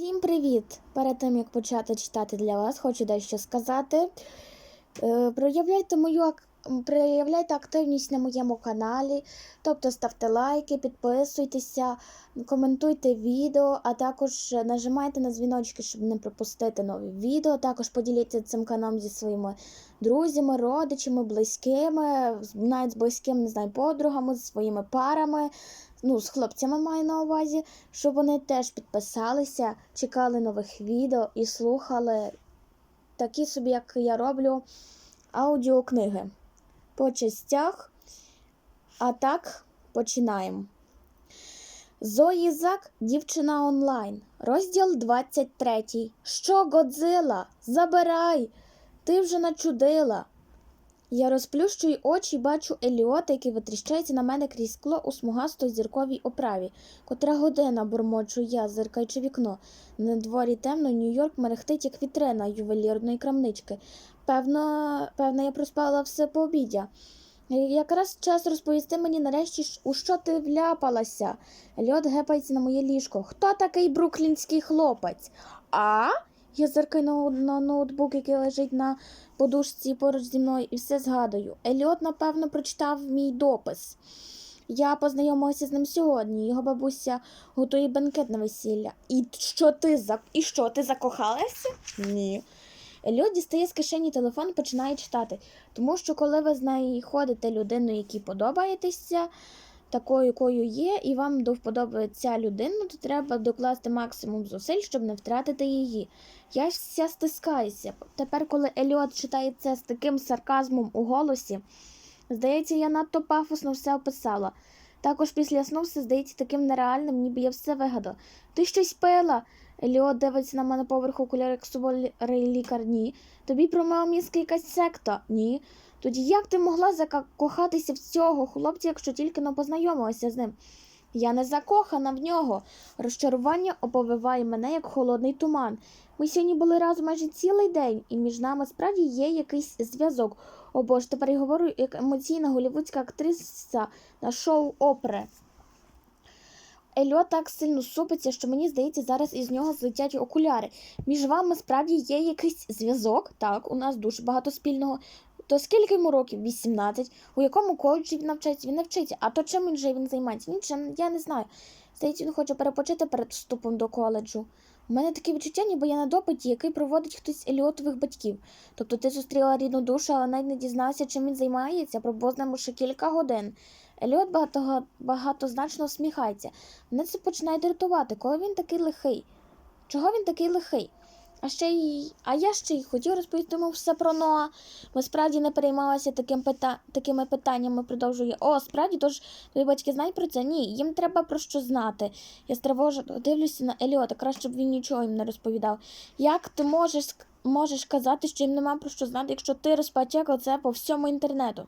Всім привіт! Перед тим як почати читати для вас, хочу дещо сказати. Е, Проявляйте мою проявляйте активність на моєму каналі, тобто ставте лайки, підписуйтеся, коментуйте відео, а також нажимайте на дзвіночки, щоб не пропустити нові відео. Також поділіться цим каналом зі своїми друзями, родичами, близькими, навіть з близькими, не знаю, подругами, зі своїми парами. Ну, з хлопцями маю на увазі щоб вони теж підписалися, чекали нових відео і слухали такі собі, як я роблю, аудіокниги по частях. А так, починаємо. Зої Зак, дівчина онлайн. Розділ 23. Що Годзила? Забирай! Ти вже начудила. Я розплющую очі і бачу Еліота, який витріщається на мене крізь скло у смугасто зірковій оправі. Котра година бурмочу я, зиркаючи вікно. На дворі темно, Нью-Йорк мерехтить, як вітрина ювелірної крамнички. Певно, певно, я проспала все по обідя. Якраз час розповісти мені нарешті, у що ти вляпалася. Еліот гепається на моє ліжко. Хто такий бруклінський хлопець? А? Я зиркаю на, ноутбук, який лежить на подушці поруч зі мною, і все згадую. Еліот, напевно, прочитав мій допис. Я познайомилася з ним сьогодні. Його бабуся готує бенкет на весілля. І що ти за і що ти закохалася? Ні. Еліот дістає з кишені телефон і починає читати. Тому що коли ви з нею ходите людиною, якій подобаєтеся, такою, якою є, і вам до вподоби людина, то треба докласти максимум зусиль, щоб не втратити її. Я вся стискаюся. Тепер, коли Еліот читає це з таким сарказмом у голосі, здається, я надто пафосно все описала. Також після сну все здається таким нереальним, ніби я все вигадала. Ти щось пила? Еліот дивиться на мене поверху окуляри як лікар. Ні. Тобі промила мізки якась секта? Ні. Тоді як ти могла закохатися в цього хлопця, якщо тільки не познайомилася з ним? Я не закохана в нього. Розчарування оповиває мене як холодний туман. Ми сьогодні були разом майже цілий день, і між нами справді є якийсь зв'язок. О боже, тепер я говорю як емоційна голівудська актриса на шоу опери. Ельо так сильно супиться, що мені здається, зараз із нього злетять окуляри. Між вами справді є якийсь зв'язок. Так, у нас дуже багато спільного. То скільки йому років? 18. У якому коледжі він навчається? Він навчиться. А то чим він же він займається? Нічим, я не знаю. Здається, він хоче перепочити перед вступом до коледжу. У мене таке відчуття, ніби я на допиті, який проводить хтось з Еліотових батьків. Тобто ти зустріла рідну душу, але навіть не дізнався, чим він займається, з ще кілька годин. Еліот багато, багатозначно усміхається. Мене це починає дратувати, коли він такий лихий. Чого він такий лихий? А ще й. А я ще й хотів розповісти йому все про Ноа. Ми справді не переймалися таким пита... такими питаннями, продовжує. О, справді, тож твої батьки знають про це? Ні, їм треба про що знати. Я стривожено дивлюся на Еліота, краще б він нічого їм не розповідав. Як ти можеш, можеш казати, що їм нема про що знати, якщо ти розпотякав це по всьому інтернету?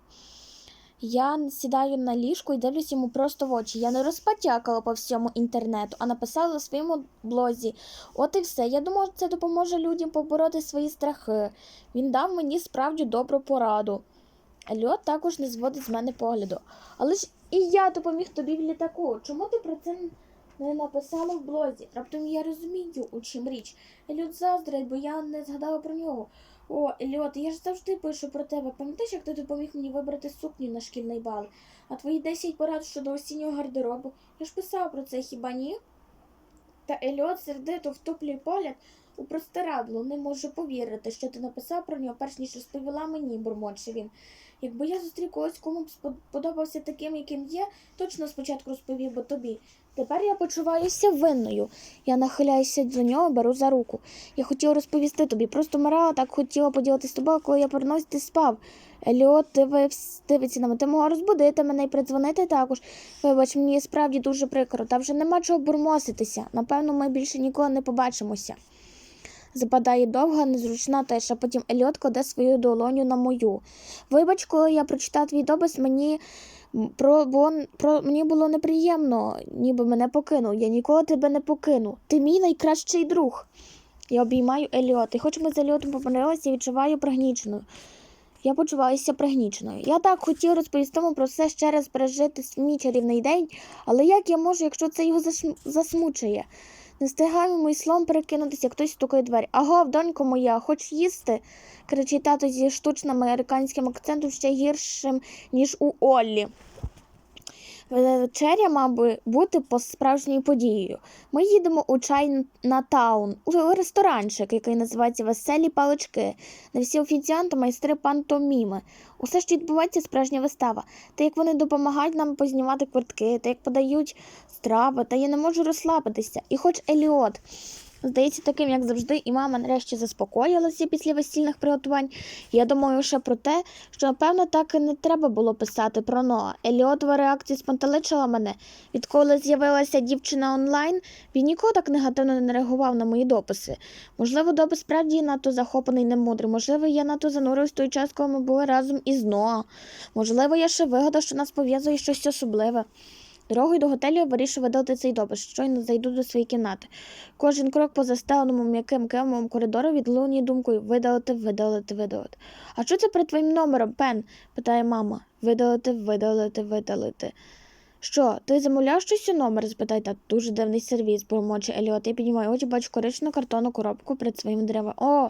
Я сідаю на ліжку і дивлюсь йому просто в очі. Я не розпотякала по всьому інтернету, а написала у своєму блозі. От і все. Я думаю, це допоможе людям побороти свої страхи. Він дав мені справді добру пораду. Ельот також не зводить з мене погляду. Але ж і я допоміг тобі в літаку. Чому ти про це не написала в блозі? Раптом я розумію, у чим річ. Ельот заздрить, бо я не згадала про нього. О, Ельот, я ж завжди пишу про тебе. Пам'ятаєш, як ти допоміг мені вибрати сукню на шкільний бал? А твої 10 порад щодо осіннього гардеробу? Я ж писав про це, хіба ні? Та Ельот сердито втоплює погляд у простирадло. Не можу повірити, що ти написав про нього, перш ніж розповіла мені, бурмоче він. Якби я зустрів когось, кому б сподобався таким, яким є, точно спочатку розповів би тобі. Тепер я почуваюся винною. Я нахиляюся до нього, беру за руку. Я хотіла розповісти тобі, просто Мирала так хотіла поділитися з тобою, коли я повернусь, ти спав. Еліот дивиться на мене. Ти могла розбудити мене і придзвонити також. Вибач, мені справді дуже прикро, та вже нема чого бурмоситися. Напевно, ми більше ніколи не побачимося. Западає довга, незручна тиша, потім Еліот кладе свою долоню на мою. Вибач, коли я прочитав твій допис, мені про, було, про мені було неприємно, ніби мене покинув. Я ніколи тебе не покину. Ти мій найкращий друг. Я обіймаю Еліот. І хоч ми з Еліотом помирилися, я відчуваю пригніченою. Я почуваюся пригніченою. Я так хотів розповісти йому про все ще раз пережити мій чарівний день, але як я можу, якщо це його засм- засмучує? Не встигаємо й слом перекинутися, як хтось стукає двері. Аго, донько моя, хоч їсти? кричить тато зі штучним американським акцентом ще гіршим, ніж у Оллі. Вечеря мабуть, бути по справжньою подією. Ми їдемо у Чайнатаун, у ресторанчик, який називається Веселі палички, де всі офіціанти майстри пантоміми. Усе ж відбувається справжня вистава. Та як вони допомагають нам познімати квитки, та як подають страви, та я не можу розслабитися. І хоч Еліот здається таким, як завжди, і мама нарешті заспокоїлася після весільних приготувань. Я думаю ще про те, що напевно так і не треба було писати про Ноа. Еліотова реакція спантеличила мене. Відколи з'явилася дівчина онлайн, він ніколи так негативно не реагував на мої дописи. Можливо, допис справді надто захоплений немудрий. Можливо, я надто занурився в той час, коли ми були разом із Ноа. Можливо, я ще вигадав, що нас пов'язує щось особливе. Дорогою до готелю вирішив видати цей допис, щойно зайду до своєї кімнати. Кожен крок по застеленому м'яким кремовому коридору луні думкою видалити, видалити, видалити. А що це перед твоїм номером, Пен? питає мама. Видалити, видалити, видалити. Що, ти замовляв щось у номер? спитай та Дуже дивний сервіс, бормоче Еліот. Я піднімаю очі, бачу коричну картонну коробку перед своїми деревами. О,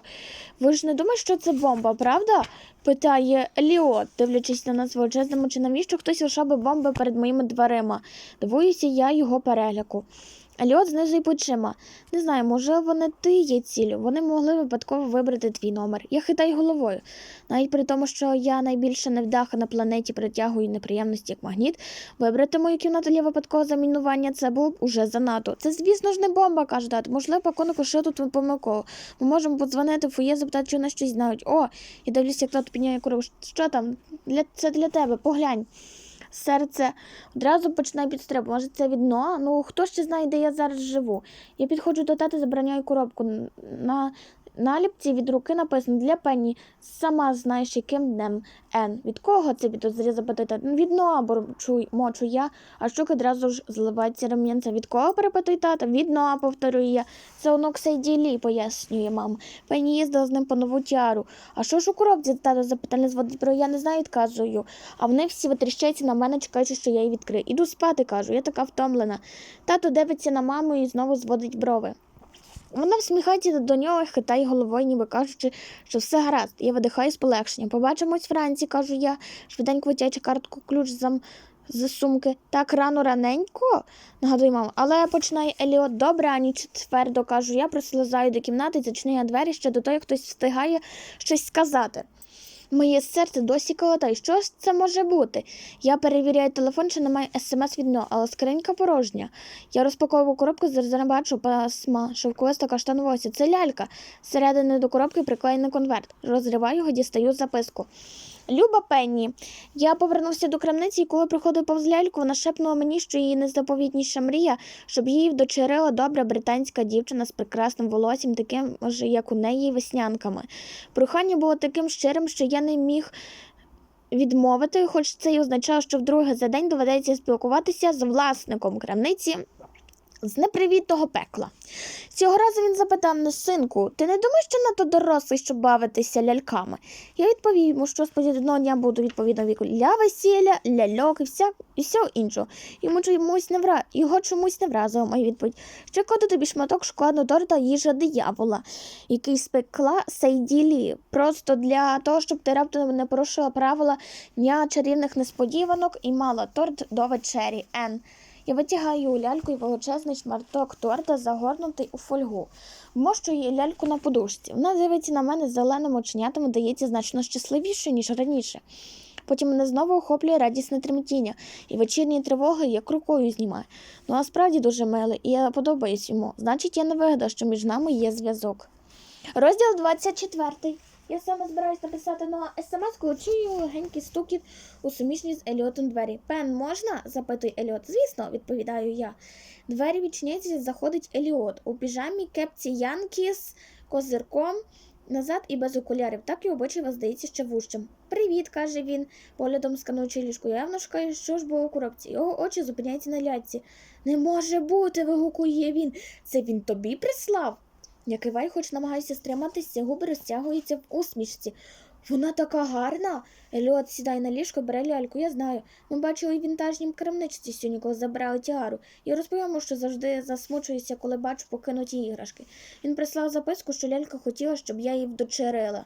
ви ж не думаєте, що це бомба, правда? питає Еліот, дивлячись на нас величезному, чи навіщо хтось лишав би бомби перед моїми дверима. Дивуюся я його переляку. Еліот знизує плечима. Не знаю, може, вони ти є ціллю. Вони могли випадково вибрати твій номер. Я хитаю головою. Навіть при тому, що я найбільше невдаха на планеті притягую неприємності як магніт, вибрати мою кімнату для випадкового замінування це було б уже занадто. Це, звісно ж, не бомба, каже тато. Можливо, пакунок що тут помилково. Ми можемо подзвонити в фоє, запитати, чи вони щось знають. О, я дивлюся, як тато підняє коробку. Що там? Для... Це для тебе, поглянь. Серце одразу починає підстрибувати. Може, це від дна? Ну хто ще знає, де я зараз живу? Я підходжу до тата, забороняю коробку. На наліпці від руки написано для Пенні. Сама знаєш, яким днем Н. Від кого це підозрі запитає тато? «Ну, Від Ноа борчу, мочу я, а щуки одразу ж зливається рем'янця. Від кого перепитує тата? Від Ноа, повторюю я. Це онук Сейділі, пояснює мама. Пенні їздила з ним по нову тяру. А що ж у коробці тато запитання зводить про я не знаю, відказую. А вони всі витріщаються на мене, чекаючи, що я її відкрию. Іду спати, кажу, я така втомлена. Тато дивиться на маму і знову зводить брови. Вона всміхається до нього хитає головою, ніби кажучи, що все гаразд. Я видихаю з полегшенням. Побачимось вранці, кажу я, швиденько витягуючи картку ключ зам... з сумки. Так рано раненько, нагадує мама. Але починає Еліот добре, а ніч твердо кажу я, прослизаю до кімнати зачиняю двері ще до того, як хтось встигає щось сказати. Моє серце досі колотає. Що ж це може бути? Я перевіряю телефон, чи немає смс від нього, але скринька порожня. Я розпаковую коробку, зараз бачу пасма, шовковиста каштанувося. Це лялька. Зсередини до коробки приклеєний конверт. Розриваю його, дістаю записку. Люба Пенні, я повернувся до крамниці, і коли приходив повз ляльку, вона шепнула мені, що її найзаповітніша мрія, щоб її вдочерила добра британська дівчина з прекрасним волоссям, таким же, як у неї, веснянками. Прохання було таким щирим, що я не міг відмовити, хоч це й означало, що вдруге за день доведеться спілкуватися з власником крамниці з непривітного пекла. Цього разу він запитав мене, синку, ти не думаєш, що надто дорослий, щоб бавитися ляльками? Я відповів йому, що одного дня буду відповідно віку для весілля, ляльок і вся, і всього іншого. Йому чомусь не вра... Його чомусь не вразила моя відповідь. Ще коду тобі шматок шоколадного торта їжа диявола, який спекла Сейділі. Просто для того, щоб ти раптом не порушила правила дня чарівних несподіванок і мала торт до вечері. Н. Я витягаю ляльку і величезний шматок торта, загорнутий у фольгу. Вмощую ляльку на подушці. Вона дивиться на мене з зеленим оченятами, дається значно щасливіше, ніж раніше. Потім мене знову охоплює радісне тремтіння, і вечірні тривоги як рукою знімає. Ну а справді дуже милий, і я подобаюсь йому. Значить, я не вигадав, що між нами є зв'язок. Розділ 24. Я саме збираюсь написати на смс, коли чую легенький стукіт у суміжній з Еліотом двері. Пен, можна? запитує Еліот. Звісно, відповідаю я. Двері відчиняються, заходить Еліот у піжамі, кепці Янкі з козирком назад і без окулярів. Так і обличчя здається ще вужчим. Привіт, каже він, поглядом скануючи ліжку. Явно що ж було у коробці. Його очі зупиняються на лятці. Не може бути, вигукує він. Це він тобі прислав? Я киваю, хоч намагаюся стриматися, губи розтягуються в усмішці. Вона така гарна. Еліот сідає на ліжко, бере ляльку, я знаю. Ми бачили в вінтажній крамничці сьогодні, коли забрали тіару. Я розповім, що завжди засмучуюся, коли бачу покинуті іграшки. Він прислав записку, що лялька хотіла, щоб я її вдочерила.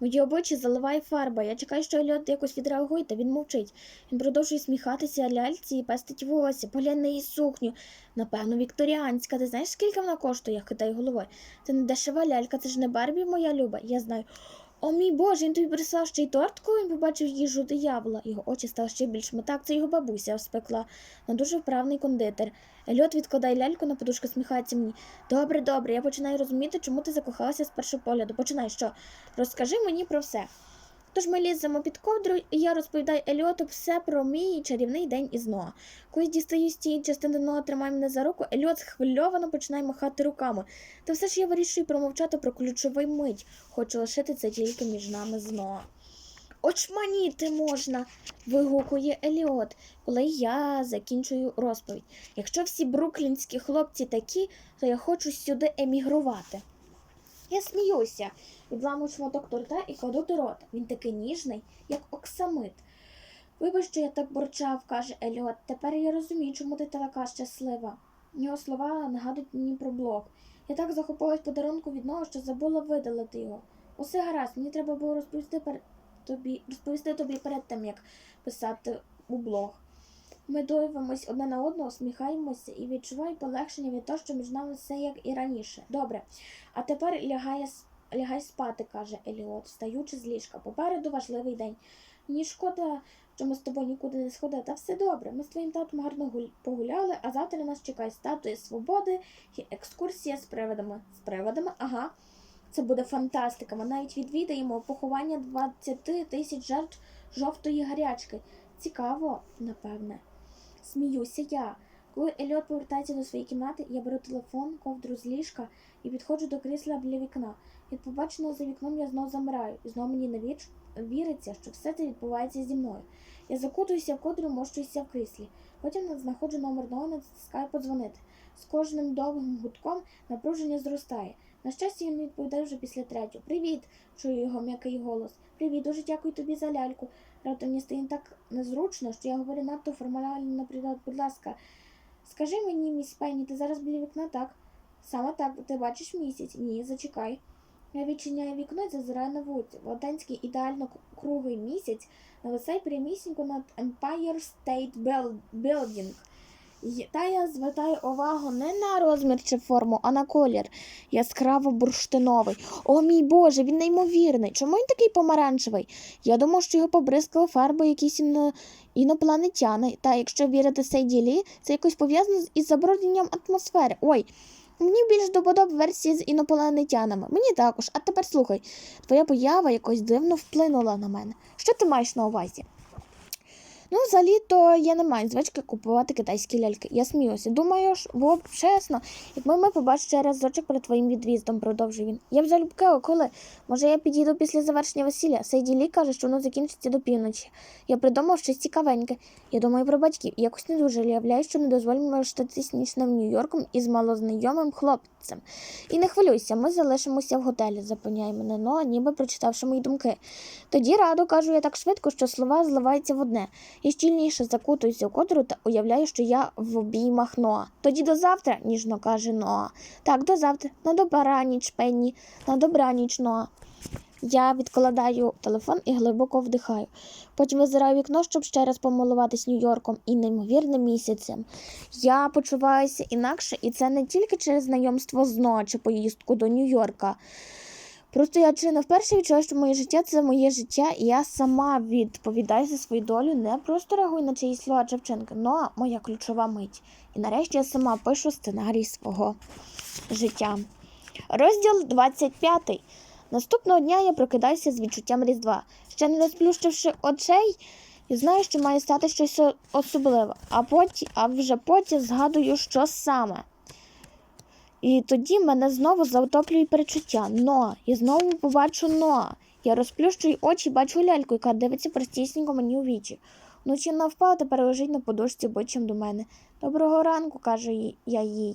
Мої обличчя заливає фарба. Я чекаю, що Еліот якось відреагує, та він мовчить. Він продовжує сміхатися ляльці і пестить волосся. Поглянь на її сукню. Напевно, вікторіанська. Ти знаєш, скільки вона коштує? Я хитаю головою. Це не дешева лялька, це ж не Барбі, моя люба. Я знаю. О мій Боже, він тобі прислав ще й торт, коли він побачив їжу диявола. Його очі стали ще більш Так, це його бабуся спекла. На дуже вправний кондитер. Льот відкладає ляльку на подушку, сміхається мені. Добре, добре, я починаю розуміти, чому ти закохалася з першого погляду. Починай що? Розкажи мені про все. Тож ми ліземо під ковдру, і я розповідаю Еліоту все про мій чарівний день із Ноа. Коли дістаю з тієї частини Ноа, тримає мене за руку, Еліот схвильовано починає махати руками. Та все ж я вирішую промовчати про ключовий мить. Хочу лишити це тільки між нами з Ноа. Очманіти можна. вигукує Еліот, коли я закінчую розповідь. Якщо всі бруклінські хлопці такі, то я хочу сюди емігрувати. Я сміюся, відламую шматок торта і кладу до рота. Він такий ніжний, як оксамит. Вибач, що я так борчав, каже Еліот. Тепер я розумію, чому ти така щаслива. Його слова нагадують мені про блог. Я так захопилась подарунку від нього, що забула видалити його. Усе гаразд, мені треба було розповісти пер... тобі, розповісти тобі перед тим, як писати у блог. Ми дивимось одне на одного, усміхаємося і відчуваю полегшення від того, що між нами все як і раніше. Добре. А тепер лягай, с- лягай спати, каже Еліот, встаючи з ліжка. Попереду важливий день. Мені шкода, що ми з тобою нікуди не сходили. Та все добре. Ми з твоїм татом гарно погуляли, а завтра нас чекає статуя свободи і екскурсія з привидами. З привидами? Ага. Це буде фантастика. Ми навіть відвідаємо поховання 20 тисяч жертв жовтої гарячки. Цікаво, напевне. Сміюся я. Коли Еліот повертається до своєї кімнати, я беру телефон, ковдру з ліжка і підходжу до крісла біля вікна. Від побаченого за вікном я знову замираю, і знову мені не віриться, що все це відбувається зі мною. Я закутуюся в кодру, мощуюся в кріслі. Потім знаходжу номер нового, натискаю подзвонити. З кожним довгим гудком напруження зростає. На щастя, він відповідає вже після третього. Привіт! чую його м'який голос. Привіт, дуже дякую тобі за ляльку. Раптом мені стає так незручно, що я говорю надто формально наперед. Будь ласка, скажи мені, міс Пенні, ти зараз біля вікна, так? Саме так, ти бачиш місяць? Ні, зачекай. Я відчиняю вікно і зазираю на вулицю. Велетенський ідеально к- круглий місяць нависає прямісінько над Empire State Buil- Building. Та я звертаю увагу не на розмір чи форму, а на колір. Яскраво бурштиновий. О мій Боже, він неймовірний. Чому він такий помаранчевий? Я думав, що його побризкали фарбою якісь іно... інопланетяни. Та якщо вірити Сейді Лі, це якось пов'язано із забрудненням атмосфери. Ой, мені більш доподоб версії з інопланетянами. Мені також. А тепер слухай, твоя поява якось дивно вплинула на мене. Що ти маєш на увазі? Ну, взагалі-то я не маю звички купувати китайські ляльки. Я сміюся. Думаю ж, було чесно, якби ми побачили разочок перед твоїм від'їздом, продовжує він. Я б залюбки, коли? Може, я підійду після завершення весілля. Сейді Лі каже, що воно закінчиться до півночі. Я придумав щось цікавеньке. Я думаю про батьків. Якось не дуже уявляю, що не дозволимо лишитись нічним Нью-Йорком із малознайомим хлопцем. І не хвилюйся, ми залишимося в готелі, запевняє мене Ноа, ніби прочитавши мої думки. Тоді раду кажу я так швидко, що слова зливаються в одне. Я щільніше закутуюся у кодру та уявляю, що я в обіймах Ноа. Тоді до завтра, ніжно каже Ноа. Так, до завтра. На добраніч, Пенні, на добраніч, Ноа. Я відкладаю телефон і глибоко вдихаю. Потім визираю вікно, щоб ще раз помилуватись Нью-Йорком і неймовірним місяцем. Я почуваюся інакше, і це не тільки через знайомство з Ноа чи поїздку до Нью-Йорка. Просто я чи не вперше відчуваю, що моє життя це моє життя, і я сама відповідаю за свою долю, не просто реагую на чиїсь слова чи вчинки, но моя ключова мить. І нарешті я сама пишу сценарій свого життя. Розділ 25. Наступного дня я прокидаюся з відчуттям Різдва. Ще не розплющивши очей, і знаю, що має стати щось особливе, а, потім, а вже потім згадую, що саме. І тоді мене знову затоплює перечуття. но. Я знову побачу но. Я розплющую очі бачу ляльку, яка дивиться простісінько мені у вічі. Вночі впала, тепер лежить на подушці обличчям до мене. Доброго ранку, каже я їй.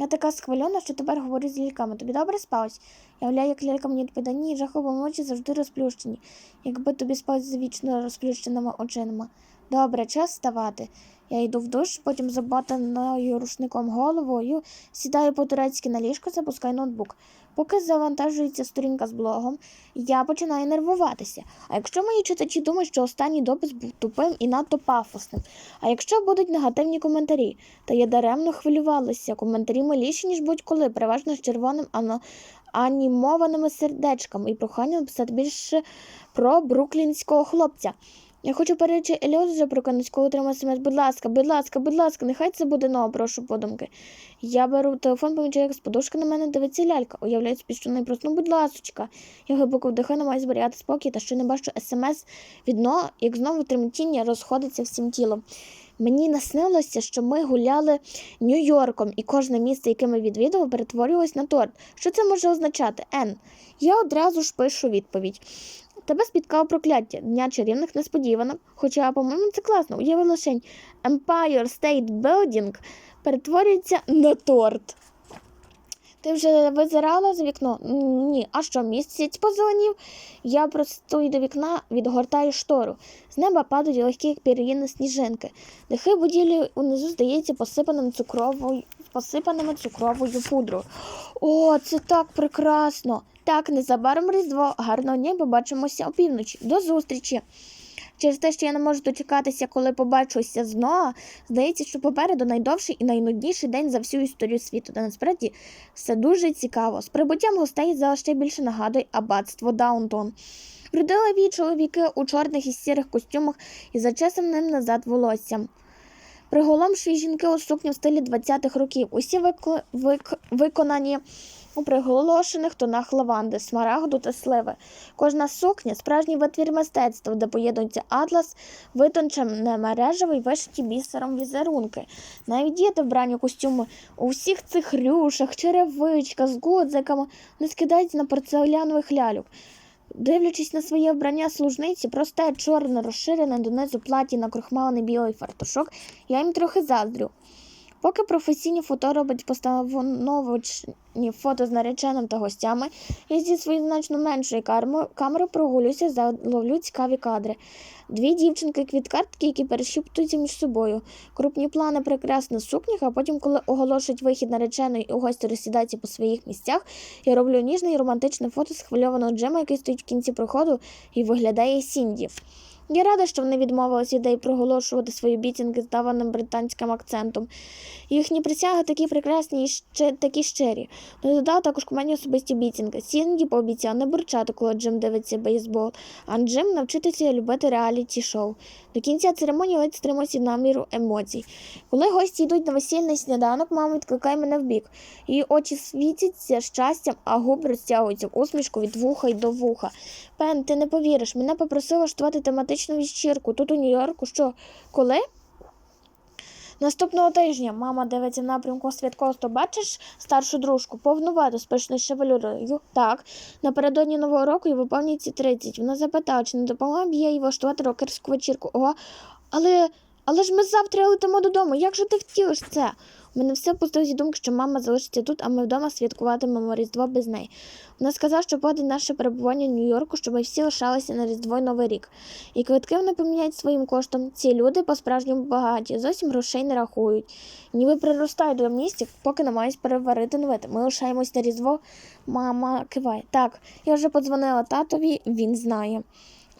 Я така схвильона, що тепер говорю з ляльками. Тобі добре спалось? Я уявляю, як лялька мені відповідає, ні, жахово очі завжди розплющені, якби тобі спалось з вічно розплющеними очима. Добре, час вставати. Я йду в душ, потім заботаною рушником головою, сідаю по-турецьки на ліжко, запускаю ноутбук. Поки завантажується сторінка з блогом, я починаю нервуватися. А якщо мої читачі думають, що останній допис був тупим і надто пафосним, а якщо будуть негативні коментарі, то я даремно хвилювалася. Коментарі миліші, ніж будь-коли, переважно з червоним ано... анімованими сердечками і проханням написати більше про бруклінського хлопця. Я хочу перечі Ельот вже про коли отримав смс. Будь ласка, будь ласка, будь ласка, нехай це буде ново, прошу подумки. Я беру телефон, помічаю, як з подушки на мене дивиться лялька. Уявляю собі, що не просто, ну, будь ласочка. Я глибоко вдихаю, намагаюся зберігати спокій, та ще не бачу смс відно, як знову тремтіння розходиться всім тілом. Мені наснилося, що ми гуляли Нью-Йорком, і кожне місце, яке ми відвідали, перетворювалось на торт. Що це може означати? Н. Я одразу ж пишу відповідь. Тебе спіткало прокляття дня чарівних несподіванок. Хоча, по-моєму, це класно. Уяви лишень Empire State Building перетворюється на торт. Ти вже визирала за вікно? Ні. А що, місяць позеленів? Я простою до вікна, відгортаю штору. З неба падають легкі пір'їни сніжинки. Дахи будівлі унизу здається посипаним цукровою, посипаними цукровою пудрою. О, це так прекрасно! Так, незабаром Різдво. Гарного дня, побачимося опівночі. До зустрічі. Через те, що я не можу дочекатися, коли побачуся знову, здається, що попереду найдовший і найнудніший день за всю історію світу. Та насправді все дуже цікаво. З прибуттям гостей зала ще більше нагадує аббатство Даунтон. Вродливі чоловіки у чорних і сірих костюмах і зачесаним назад волоссям. Приголомші жінки у сукні в стилі 20-х років. Усі вико- вик- виконані у приголошених тонах лаванди, смарагду та сливи. Кожна сукня справжній витвір мистецтва, де поєднується атлас, витончене мережево і вишиті бісером візерунки. Навіть діти вбрані костюми у всіх цих рюшах, черевичках, з гудзиками не скидаються на порцелянових ляльок. Дивлячись на своє вбрання служниці, просте чорне, розширене донизу платі на крохмалений білий фартушок, я їм трохи заздрю. Поки професійні фото робить постановочні фото з нареченим та гостями, я зі своєю значно меншою камерою прогулююся, заловлю цікаві кадри. Дві дівчинки квіткартки, які перешіптуються між собою. Крупні плани прекрасних сукнях, а потім, коли оголошують вихід нареченої і гості розсідаються по своїх місцях, я роблю ніжне і романтичне фото схвильованого Джема, який стоїть в кінці проходу і виглядає Сінді. Я рада, що вони відмовились ідеї проголошувати свої обіцянки з даваним британським акцентом. Їхні присяги такі прекрасні і ще такі щирі. Додав також кумені особисті обіцянки. Сінді пообіцяв не бурчати, коли Джим дивиться бейсбол, а Джим навчитися любити реаліті-шоу. До кінця церемонії ледь стримався наміру емоцій. Коли гості йдуть на весільний сніданок, мама відкликає мене вбік. Її очі світяться щастям, а губи розтягуються в усмішку від вуха й до вуха. Пен, ти не повіриш, мене попросили влаштувати тематичну вечірку тут у Нью-Йорку. Що, коли? Наступного тижня мама дивиться в напрямку святковства. Бачиш старшу дружку, повнувату з шевелюрою. Так, напередодні нового року їй виповнюється 30. Вона запитала, чи не допомогла б їй влаштувати рокерську вечірку. Ого, але, але ж ми завтра летимо додому. Як же ти втілиш це? Мене все пустилось думки, що мама залишиться тут, а ми вдома святкуватимемо Різдво без неї. Вона сказала, що платить наше перебування в Нью-Йорку, щоб ми всі лишалися на Різдво й Новий рік. І квитки вони поміняють своїм коштом. Ці люди по-справжньому багаті, зовсім грошей не рахують. Ніби приростають до місця, поки намагаюсь переварити новити. Ми лишаємось на Різдво. Мама киває. Так, я вже подзвонила татові, він знає.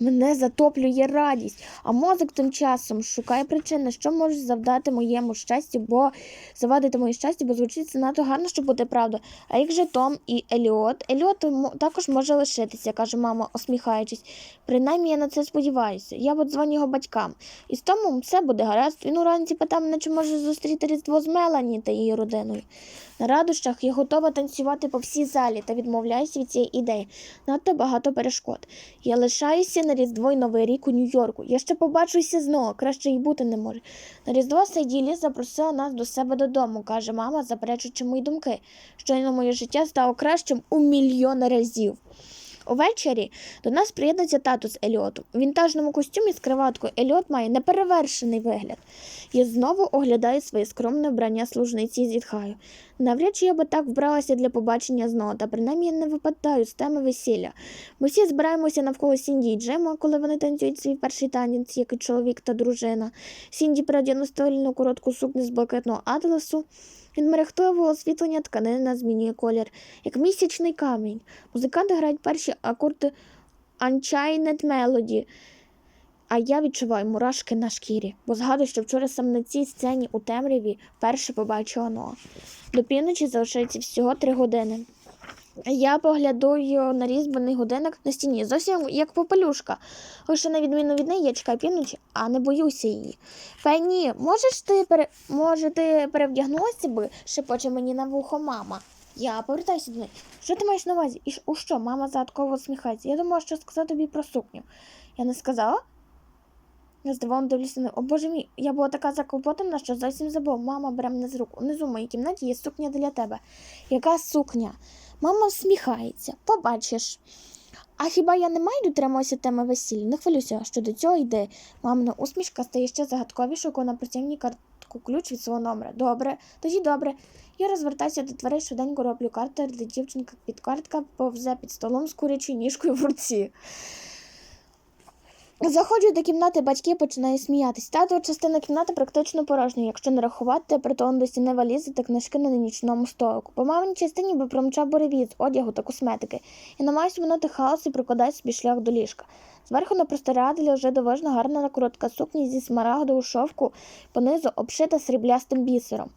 Мене затоплює радість, а мозок тим часом шукає причини, що може завдати моєму щастю, бо завадити моє щастя, бо звучить це надто гарно, щоб бути правдою. А як же Том і Еліот? Еліот також може лишитися, каже мама, усміхаючись. Принаймні я на це сподіваюся. Я подзвоню його батькам. І з Томом все буде гаразд. Він уранці питав мене, чи може зустріти Різдво з Мелані та її родиною. На радощах я готова танцювати по всій залі та відмовляюся від цієї ідеї. Надто багато перешкод. Я лишаюся на Різдво й Новий рік у Нью-Йорку. Я ще побачуся знову, краще й бути не може. На Різдво Сайділі запросила нас до себе додому, каже мама, заперечуючи мої думки. Щойно моє життя стало кращим у мільйон разів. Увечері до нас приєднується тато з Еліотом. У вінтажному костюмі з криваткою Еліот має неперевершений вигляд. Я знову оглядаю своє скромне вбрання служниці і зітхаю. Навряд чи я би так вбралася для побачення знову, та принаймні я не випадаю з теми весілля. Ми всі збираємося навколо Сінді і Джема, коли вони танцюють свій перший танець, як і чоловік та дружина. Сінді переодягну стильну коротку сукню з блакитного атласу. Від мерехтливого освітлення тканина змінює колір, як місячний камінь. Музиканти грають перші акорди Unchained Melody, а я відчуваю мурашки на шкірі, бо згадую, що вчора саме на цій сцені у темряві вперше побачила Ноа. До півночі залишається всього три години. Я поглядаю на різьбаний годинник на стіні, зовсім як попелюшка. Лише на відміну від неї я чекаю півночі, а не боюся її. Фені, можеш ти пере... може ти перевдягнулася би, шепоче мені на вухо мама. Я повертаюся до неї. Що ти маєш на увазі? І у що? Мама загадково усміхається. Я думала, що сказати тобі про сукню. Я не сказала? Я здивовано дивлюся на. О боже мій, я була така заклопотана, що зовсім забула. Мама бере мене з рук. Унизу в моїй кімнаті є сукня для тебе. Яка сукня? Мама всміхається. Побачиш. А хіба я не маю дотримуватися теми весілля? Не хвилюйся, що до цього йде. Мамина усмішка стає ще загадковішою, коли вона протягне картку ключ від свого номера. Добре, тоді добре. Я розвертаюся до дверей, швиденько роблю карту, де дівчинка під картка повзе під столом з курячою ніжкою в руці. Заходжу до кімнати, батьки починають сміятись. Тато частина кімнати практично порожня, якщо не рахувати притон до стіни валізи та книжки на нічному столику. По маминій частині би промчав буревіз, одягу та косметики. Я намагаюся минути хаос і прокладаю собі шлях до ліжка. Зверху на простирадлі лежить доважна гарна коротка сукня зі смарагдового шовку, понизу обшита сріблястим бісером.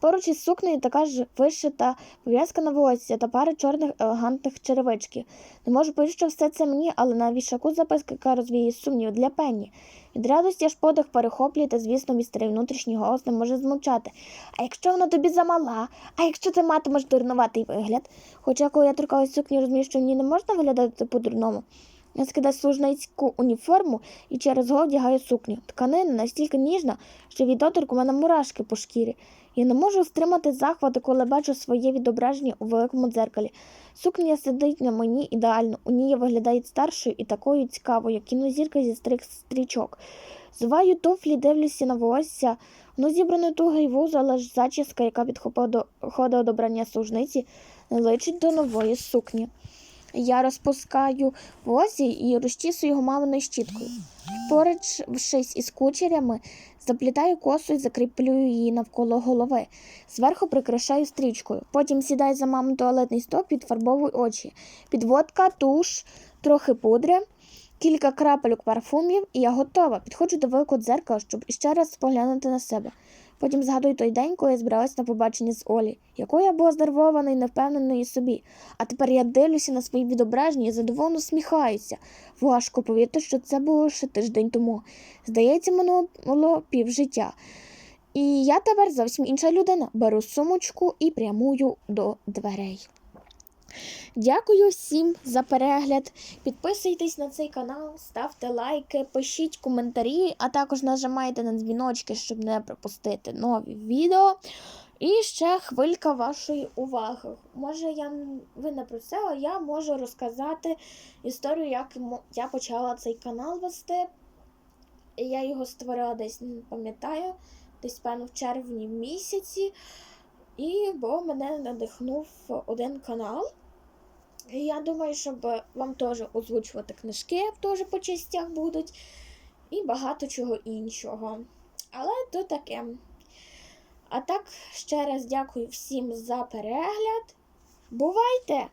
Поруч із сукнею така ж вишита пов'язка на волосся та пара чорних елегантних черевичків. Не можу повірити, що все це мені, але на вішаку записка, яка розвіє сумнів для Пенні. Від радості аж подих перехоплює, та, звісно, мій внутрішній голос не може змовчати. А якщо вона тобі замала, а якщо ти матимеш дурнуватий вигляд? Хоча коли я торкалась сукні, розумію, що мені не можна виглядати по-дурному. Я скидаю служницьку уніформу і через голову вдягаю сукню. Тканина настільки ніжна, що від доторку в мене мурашки по шкірі. Я не можу стримати захвату, коли бачу своє відображення у великому дзеркалі. Сукня сидить на мені ідеально, у ній я виглядаю старшою і такою цікавою, як кінозірка зі стрих стрічок. Зуваю туфлі, дивлюся на волосся. Воно зібране туго і вузо, але ж зачіска, яка підхопила до ходу до брання служниці, не личить до нової сукні. Я розпускаю волосся і розчісую його маминою щіткою. Поруч із кучерями, заплітаю косу і закріплюю її навколо голови. Зверху прикрашаю стрічкою. Потім сідаю за мамин туалетний стоп, підфарбовую очі. Підводка, туш, трохи пудри, кілька крапельок парфумів, і я готова. Підходжу до великого дзеркала, щоб іще раз поглянути на себе. Потім згадую той день, коли я збиралась на побачення з Олі, якою я була здервована і невпевненою собі. А тепер я дивлюся на свої відображення і задоволено сміхаюся. Важко повірити, що це було ще тиждень тому. Здається, минуло півжиття. І я тепер зовсім інша людина. Беру сумочку і прямую до дверей. Дякую всім за перегляд. Підписуйтесь на цей канал, ставте лайки, пишіть коментарі, а також нажимайте на дзвіночки, щоб не пропустити нові відео. І ще хвилька вашої уваги. Може, я ви не просили, я можу розказати історію, як я почала цей канал вести. Я його створила десь, не пам'ятаю, десь певно в червні місяці. І бо мене надихнув один канал. Я думаю, щоб вам теж озвучувати книжки, теж по частях будуть, і багато чого іншого. Але то таке. А так, ще раз дякую всім за перегляд. Бувайте!